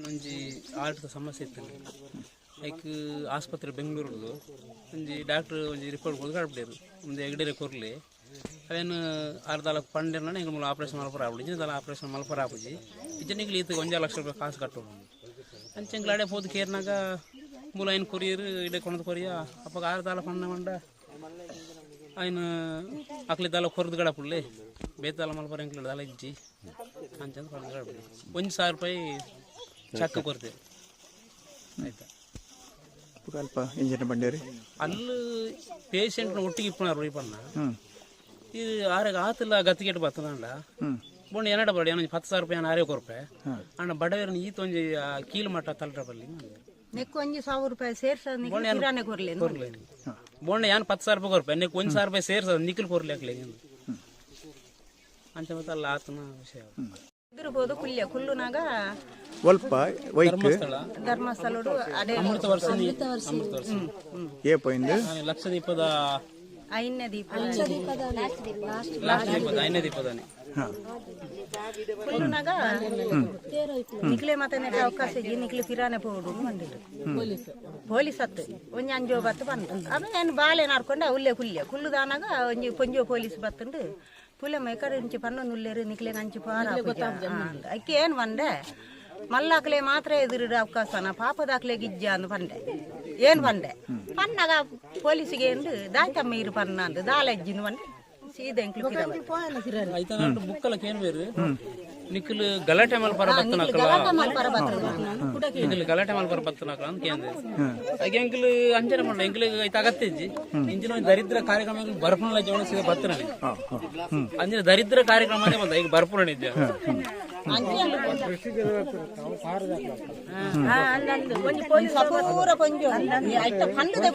ಒಂಜಿ ಆರ್ಟ್ದ ಸಮಸ್ಯೆ ಇತ್ತು ಲೈಕ್ ಆಸ್ಪತ್ರೆ ಬೆಂಗಳೂರದು ಒಂಜಿ ಡಾಕ್ಟರ್ ಒಂಜಿ ರಿಪೋರ್ಟ್ ಕೊಡು ಕಳ್ಬಿಡೇರು ಒಂದು ಎಗಡೇರೆ ಕೊರ್ಲಿ ಅವೇನು ಅರ್ಧ ಪಂಡಿರ್ನ ಹಿಂಗೆ ಮೂಲ ಆಪರೇಷನ್ ಮಲ್ಪರ ಆಗ್ಬಿಡಿ ಇಂಜಿನ ಆಪರೇಷನ್ ಮಲ್ಪರ ಆಪುಜಿ ಇಜ್ಜನಿಗೆ ಈತ ಒಂಜ ಲಕ್ಷ ರೂಪಾಯಿ ಕಾಸು ಕಟ್ಟೋದು ಅಂಚಂಗ್ಲ ಅಡೆ ಹೋದ್ ಕೇರ್ನಾಗ ಮೂಲ ಏನು ಕೊರಿಯರು ಇಡೆ ಕೊಂಡ್ ಕೊರಿಯ ಅಪ್ಪ ಆರ್ದಾಲ ಪಂಡ ಮಂಡ ఆయన అక్కడ దాలో కొరదు గడపుల్లే బేతాల మలపర ఇంట్లో దాల ఇచ్చి అంచెంత కొరదు గడపడు కొంచెం సారిపై ಚಕ್ಕ ಕೊರತೆ ಆಯ್ತಾ? ಅಲ್ಪ ಇಂಜಿನ ಬಂಡೇರಿ ಅಲ್ಲಿ ಪೇಷಂಟ್ನ ಒಟ್ಟಿಗೆ ಇಪ್ಪನಾರು ಇಪ್ಪಣ್ಣ ಇದು ಆರಾಗ ಆತಿಲ್ಲ ಗತ್ತಿಗೆಟ್ಟು ಬರ್ತದಂಡ ಬೋಂಡು ಏನಡ ಬಡ ಏನೊಂದು ಹತ್ತು ಸಾವಿರ ರೂಪಾಯಿ ಆರೆ ಕೊರಪೆ ಅಣ್ಣ ಬಡವರನ್ನ ಈತ ಒಂಜಿ ಕೀಲು ಮಟ್ಟ ತಲ್ರ ಬಲ್ಲಿ ನೆಕ್ಕು ಒಂಜಿ ಸಾವಿರ ರೂಪಾಯಿ ಸೇರ್ಸ ಕಿರಾಣಿ ಕೊರ್ಲೆ ಬೋಂಡ ಏನು ಪತ್ತು ಸಾವಿರ ರೂಪಾಯಿ ಕೊರಪೆ ನೆಕ್ಕು ಒಂದು ಸಾವಿರ ರೂಪಾಯಿ ಸೇರ್ಸದ ನಿಖಿಲ್ ಕೊರ್ಲಿ ಹಾಕ್ಲಿ ಅಂತ ಮತ್ತೆ ಅಲ್ಲ ಆತನ ವಿಷಯ. ಇದ್ರಬೋದು ಕುಲ್ಯ. ಕುಲ್ಲುನಾಗ ಒಲ್ಪ ವೈಕ್. ಧರ್ಮಸ್ಥಳ. ಧರ್ಮಸ್ಥಳಡು ಅದೇ ಅಮೃತ ವರ್ಷ ಅಮೃತ ವರ್ಷ. ಏ ಪೋయింది ಆ, ಲಕ್ಷ ದೀಪದ ಐನ್ಯ ದೀಪ. ಲಾಸ್ಟ್ ದೀಪದ ಐದನೇ ದೀಪದಾನೆ. ಹಾಂ. ಕುಲ್ಲುನಾಗ ನಿಕ್ಲೆ ಅವಕಾಶ ಪೋಡು ಪೊಲೀಸ್ ಹತ್ತು ಒಂಜಿ ಅಂಜೋ ಬತ್ತು ಬಂದ ಅವ ಏನು ಬಾಳೆ ನಾಡ್ಕೊಂಡು ಉಲ್ಲೆ ಕುಲ್ಯ. ಕುಲ್ಲುದಾನಾಗ ಒಂಜಿ ಪೊಂಜೋ ಪೊಲೀಸ್ ಬತ್ತುಂಡು. ಪುಲೆ ಕಡೆ ಇಂಚಿ ಪನ್ನೊಂದು ಉಲ್ಲೇರು ನಿಕ್ಲೆ ಅಂಚಿ ಪಾರ ಅಕ್ಕಿ ಏನು ಬಂದೆ ಮಲ್ಲಾಕ್ಲೆ ಮಾತ್ರ ಎದುರಿಡ ಅವಕಾಶನ ಪಾಪದಾಕ್ಲೆ ಗಿಜ್ಜ ಅಂದು ಪಂಡೆ ಏನ್ ಪಂಡೆ ಪನ್ನಾಗ ಪೊಲೀಸಿಗೆ ಎಂದು ದಾಯ್ತಮ್ಮ ಇರು ಪನ್ನ ಅಂದು ದಾಲಜ್ಜಿನ ಪಂಡೆ ಬುಕ್ಕಲಕ್ಕೆ ಏನು ಬೇರು? ನಿಖಿಲ್ ಗಲಾಟೆ ಮಲ್ಪರ ಬತ್ತನಕಲ್ಲ ನಿಖಿಲ್ ಗಲಾಟೆ ಮಲ್ಪರ ಬತ್ತನಕಲ್ಲ ಅಂತ ಕೇಂದ್ರ ಹಾಗೆ ಅಂಕಲ್ ಅಂಜನೆ ಮಾಡ ಎಂಕ್ಲ್ ಐತ ಇಂಜಿನ ಒಂದ್ ದರಿದ್ರ ಕಾರ್ಯಕ್ರಮ ಬರ್ಪುಣ ಜೋಣ ಸೀದಾ ಬತ್ತನ ಅಂಜಿನ ದರಿದ್ರ ಕಾರ್ಯಕ್ರಮನೇ ಬಂದ ಈಗ ಬರ್ಪುಣ ಇದ್ದೆ ಪೂರ ಪೊಂಜು ಐತ ಪಂಡದ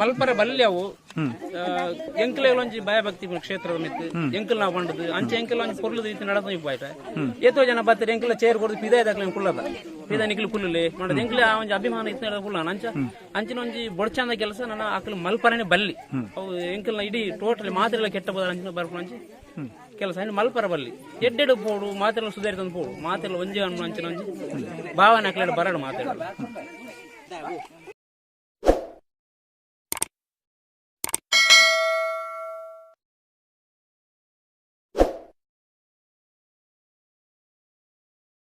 ಮಲ್ಪರ ಬಲ್ಯವು ಎಂಕಲೆಗಳೊಂಜಿ ಭಯಭಕ್ತಿ ಕ್ಷೇತ್ರದ ಮಿತ್ತು. ಎಂಕಲ್ ನಾವು ಬಂಡದು ಅಂಚೆ ಎಂಕಲ್ ಒಂಜಿ ಪೊರ್ಲದ ರೀತಿ ನಡೆದು ಬಾಯ್ಟ ಏತೋ ಜನ ಬತ್ತಾರೆ ಎಂಕಲ ಚೇರ್ ಕೊಡದು ಪಿದಾಯ ದಾಖಲೆ ಕುಲ್ಲದ ಪಿದಾ ನಿಕ್ಲು ಕುಲ್ಲಲೆ. ಮಾಡೋದು ಎಂಕ್ಲೆ ಆ ಒಂಜಿ ಅಭಿಮಾನ ಇತ್ತು, ನಡೆದ ಕುಲ್ಲ ಅಂಚ ಅಂಚಿನ ಒಂಜಿ ಬೊಡ್ಚಂದ ಕೆಲಸ ನನ್ನ ಆಕಲು ಮಲ್ಪರನೆ ಬಲ್ಲಿ. ಅವು ಎಂಕಲ್ನ ಇಡೀ ಟೋಟಲಿ ಮಾತ್ರೆಲ್ಲ ಕೆಟ್ಟ ಬೋದ ಅಂಚಿನ ಬರ್ಕೊಂಡು ಅಂಚಿ ಕೆಲಸ. ಅಂದ್ರೆ ಮಲ್ಪರ ಬಲ್ಲಿ ಎಡ್ಡೆಡು ಪೋಡು ಮಾತೆಲ್ಲ ಸುಧಾರಿತಂದು ಪೋಡು. ಮಾತೆಲ್ಲ ಒಂಜಿ ಅಂಚಿನ ಒಂಜಿ ಭಾವನೆ ಹಾಕ್ಲಾಡು ಬರಡು ಮಾತಾಡೋದು 带路